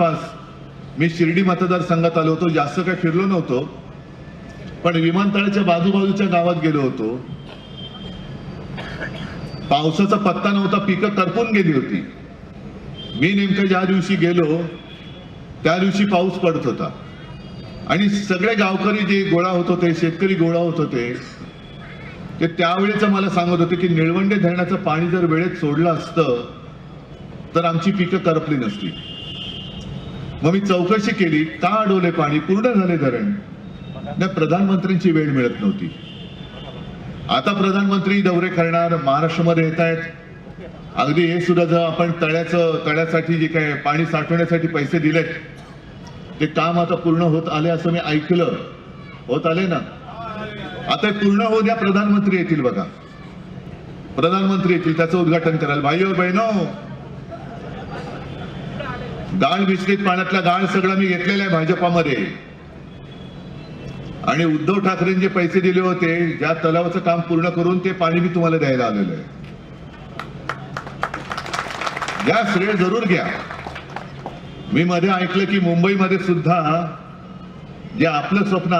आसपास मी शिर्डी मतदारसंघात आलो होतो. जास्त काही फिरलो नव्हतो. पण विमानतळाच्या बाजूबाजूच्या गावात गेलो होतो. पावसाचा पत्ता नव्हता. पिकं करपून गेली होती. मी नेमकं ज्या दिवशी गेलो त्या दिवशी पाऊस पडत होता. आणि सगळे गावकरी जे गोळा होत होते शेतकरी गोळा होत होते ते त्यावेळेच मला सांगत होते की निळवंडे धरणाचं पाणी जर वेळेत सोडलं असतं तर आमची पिकं करपली नसती. मग मी चौकशी केली का अडवले पाणी पूर्ण झाले धरण. नाही प्रधानमंत्र्यांची वेळ मिळत नव्हती. आता प्रधानमंत्री दौरे करणार महाराष्ट्रामध्ये येत आहेत. अगदी हे सुद्धा जर आपण तळ्याचं तळ्यासाठी जे काय पाणी साठवण्यासाठी पैसे दिलेत ते काम आता पूर्ण होत आले असं मी ऐकलं. होत आले ना? आता पूर्ण होऊ द्या प्रधानमंत्री येतील बघा. प्रधानमंत्री येतील त्याचं उद्घाटन कराल. भाई बहिणो! गाळ विस्तीत पाण्यातला गाळ सगळं मी घेतलेला आहे भाजपामध्ये. आणि उद्धव ठाकरेंचे पैसे दिले होते ज्या तलावाचं काम पूर्ण करून ते पाणी मी तुम्हाला द्यायला आलेलं आहे. घ्या श्रेय जरूर घ्या. मी मध्ये ऐकलं की मुंबईमध्ये सुद्धा जे आपलं स्वप्न